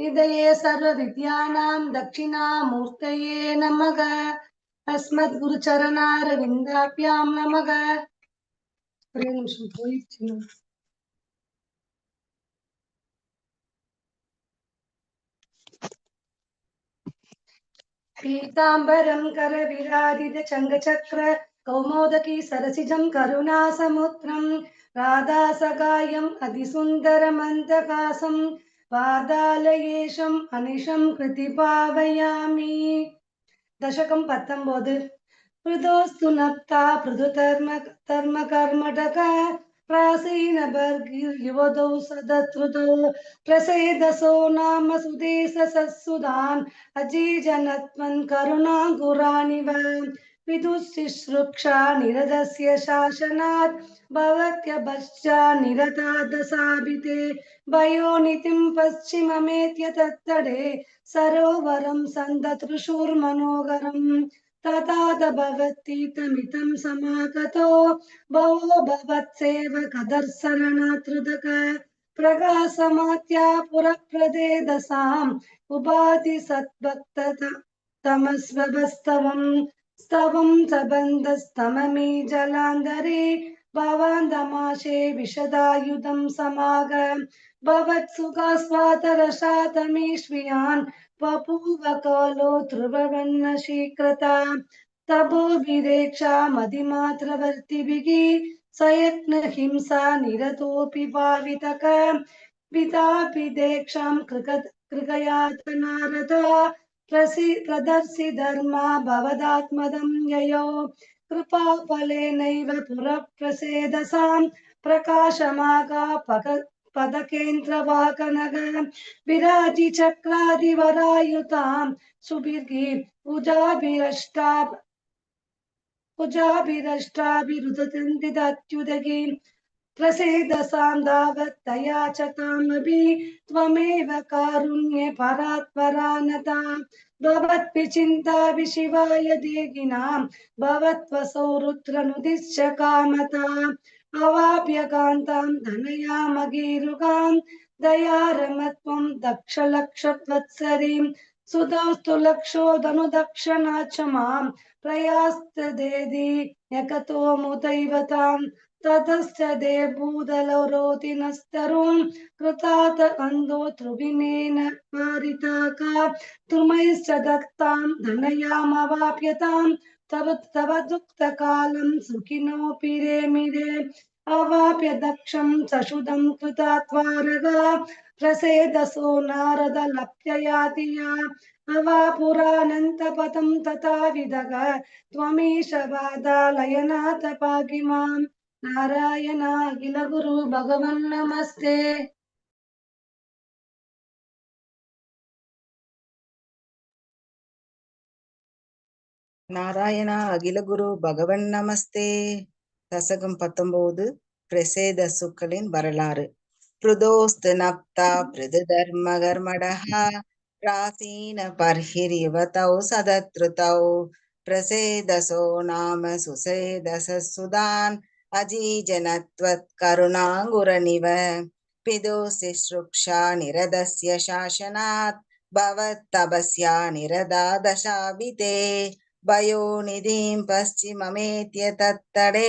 हृदये सर्वविद्यानां दक्षिणामूर्तये नमः अस्मद्गुरुचरणारविन्दाभ्यां नमः ஒரே நிமிஷம் போயிடுச்சு பீதாம்பரம் கரவிராதித சங்கச்சக்கர கௌமோதகி சரசிஜம் கருணாசமுத்திரம் ராதாசகாயம் அதிசுந்தர மந்தகாசம் பாதாலயேஷம் அனிஷம் கிருதி பாவையாமி தசகம் பத்தொன்பது பிரதோஸ்து நப்தா பிரது தர்ம தர்ம கர்மடக प्रासीनभर्गिर्युवदौ கருணாங்குராணிவன் नाम विदुशिश्रुक्षा निरतस्य शासनात् निरता निरतादसाभिते वयोनितिं पश्चिममेत्य तत्तडे सरोवरं सन्दतृशूर्मनोहरम् ततात भवतीतमितं समागतो भो भवत्सेव कदर्शननातृदक प्रकाशमात्या पुरप्रदेदसाम् उपाधि सद्भक्त तमस्वस्तवम् स्तवं सबन्धस्तममे जलान्तरे भवान्तमाशे विशदायुधं समाग भवत्सुखास्वातरशातमेष्वियान् वपूव कालो ध्रुववन्नशीकृता तपो विरेक्षा मदिमात्रवर्तिभिः सयत्नहिंसा निरतोऽपि भावितक पितापि देक्षां कृक कृकयात नारदा प्रदर्शि धर्मा भवदात्मदं ययो कृपाफलेनैव पुरप्रसेदसां प्रकाशमाका पक पदकेन्द्रवाकनग विराजि चक्रादिवरायुतां सुभिर्गी पूजाभिरष्टा पूजाभिरष्टाभिरुदतिदत्युदगी प्रसीद सान्दावत्तया च तामपि त्वमेव कारुण्ये परात्परानता भवद्विचिन्तापि शिवाय देगिनां भवत्वसौ रुद्रनुदिश्च कामता अवाप्यकान्तां धनयामगीरुकां दयारमत्वं दक्षलक्षत्वत्सरीं सुतौस्तु लक्षो धनुदक्षणा च मां प्रयास्तदेदि यकतो मुदैवताम् ततश्च देवभूतलरोतिनस्तरुं कृतात अन्धो त्रुविनेन पारिताका तुमैश्च दत्तां धनयामवाप्यतां तव तव दुःखकालं सुखिनोऽपि रेमिरे अवाप्य दक्षं सशुदं कृता त्वारगा प्रसेदसो नारदलप्ययाति या अवा पुरानन्तपथं तथा विदग त्वमीश वादालयनाथपाकि माम् ನಾರಾಯಣಾಖಿಲ குரு பகவன் நமஸ்தே நாராயணா குரு பகவன் நமஸ்தே தசகம் பத்தொன்பது பிரசேத சுக்களின் வரலாறு பிருதோஸ்து நப்தா பிருது தர்ம கர்மடஹா பிராசீன பர்ஹிரிவதௌ சதத்ருதௌ பிரசேதசோ நாம சுசேதசுதான் अजीजनत्वत्करुणाङ्गुरनिव पितुः शुश्रुक्षा निरदस्य शासनात् भवत्तपस्या निरदा दशाविते वयोनिधिं पश्चिममेत्य तत्तडे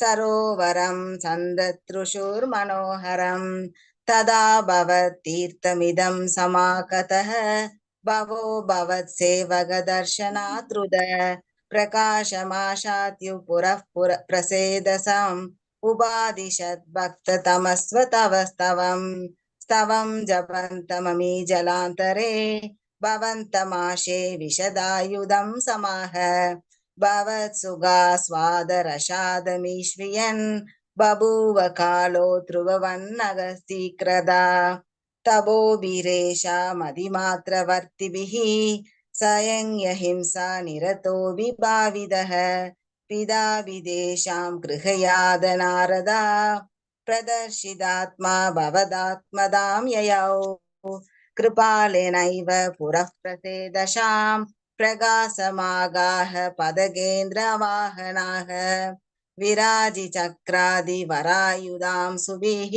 सरोवरं सन्दतृषुर्मनोहरं तदा भवत्तीर्थमिदं समाकतः भवो भवत्सेवकदर्शनात् प्रकाशमाशात्यु पुरः पुर प्रसेदसम् उपादिशद्भक्ततमस्वतवस्तवम् स्तवं जपन्तममी जलान्तरे भवन्तमाशे विशदायुधं समाह भवत्सुगास्वादरशादमीश्वियन् बभूव कालो ध्रुववन्नगस्तीकृदा तपोभिरेषा मदिमात्रवर्तिभिः सयं यहिंसा निरतो विभाविदः पिता विदेशां गृहयाद नारदा प्रदर्शिदात्मा भवदात्मदां ययौ कृपालेनैव पुरः प्रसेदशां प्रगासमागाः पदगेन्द्रवाहनाः विराजिचक्रादिवरायुधां सुभिः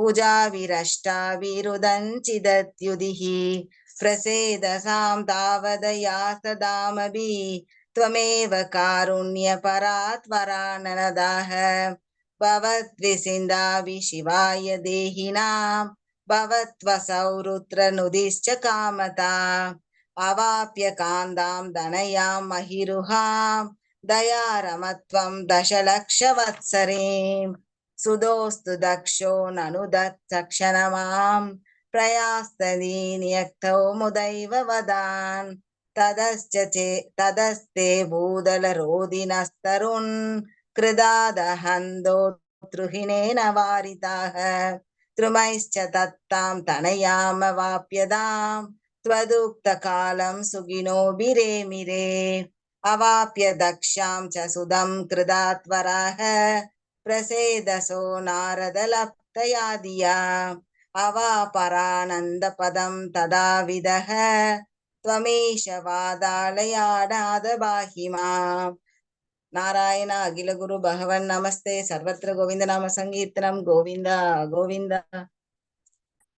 पूजाविरष्टाविरुदञ्चिदत्युदिः प्रसेदसां तावदया सदामपि त्वमेव कारुण्यपरात्वराननदाः भवद्विसिन्दावि शिवाय देहिनां भवत्वसौ रुद्रनुदिश्च कामता अवाप्य कान्तां धनयां महिरुहां दयारमत्वं दशलक्षवत्सरे सुदोस्तु दक्षो ननु दत्सक्षणमाम् प्रयास्तदीन् यक्तौ मुदैव वदान् तदश्च चे तदस्ते भूदलरोदिनस्तरुन् कृदादहन्दो तृहिणेन वारिताः त्रुमैश्च तत्तां तनयाम वाप्यदां त्वदुक्तकालं सुगिनो बिरेमिरे अवाप्य दक्षां च सुदं कृदात्वराः प्रसेदसो नारदलप्तया धिया அவாபரானந்தபதம் ததாவிதக துவமேஷ வாதாலயாடாத பாஹிமா நாராயண அகில குரு பகவன் நமஸ்தே சர்வத்திர கோவிந்த நாம சங்கீர்த்தனம் கோவிந்தா கோவிந்தா